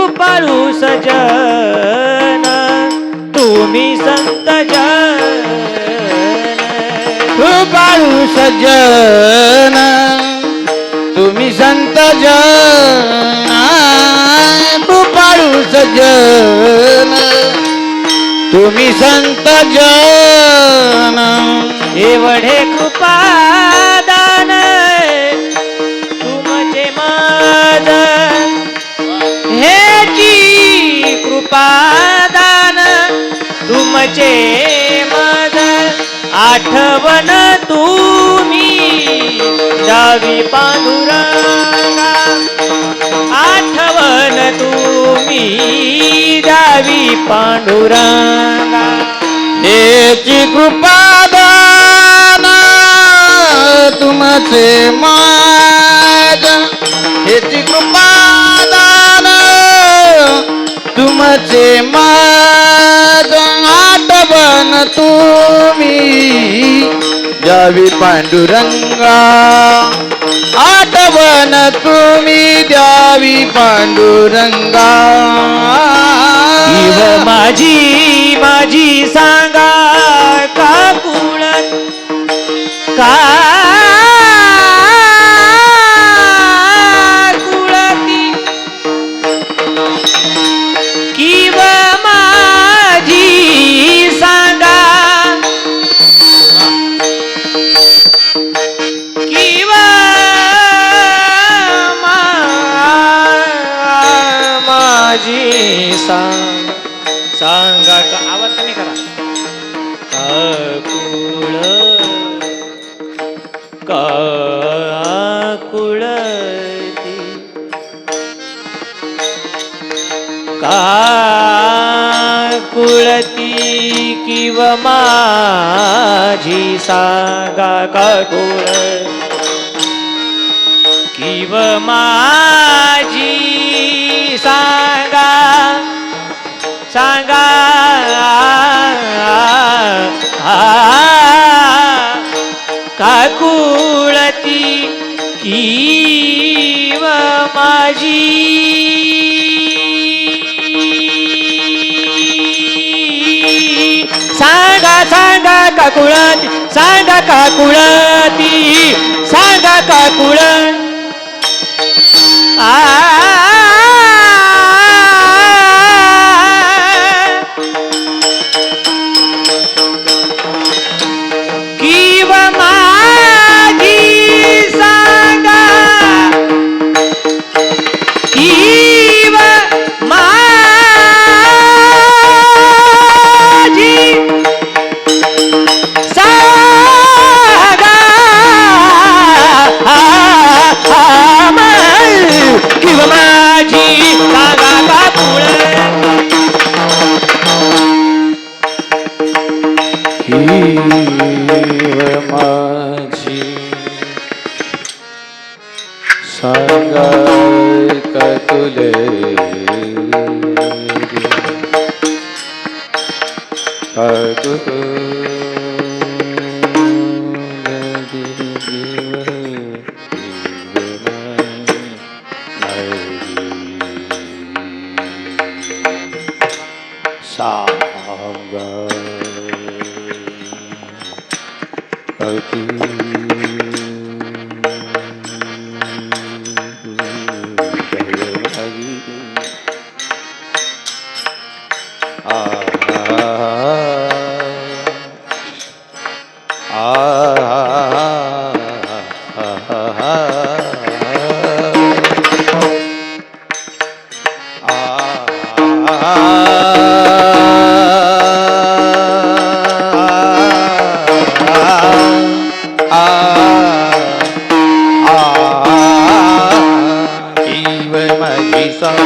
कृपाळू सजन तुम्ही संत जन। कृपाळू सजन तुम्ही संत जन। कृपाळू सजन तुम्ही संत जन। एवढे तुमचे आठवण तुम्ही जावी पांडुरंगा. आठवण तुम्ही जावी पांडुरंगा. हेची कृपा तुमचे माद हेची कृपा दान तुमचे मा तुम्ही द्यावी पांडुरंगा. आठवण तुम्ही द्यावी पांडुरंगा. माझी माझी सांगा. आवाज कमी करा. काकुळ काकुळती काकुळती किव माझी सांगा काकुळ. किव माझी सांगा सांगा काकुळती कीव माझी. सांगा सांगा काकुळती सांगा काकुळ सांगाय का तुले माझी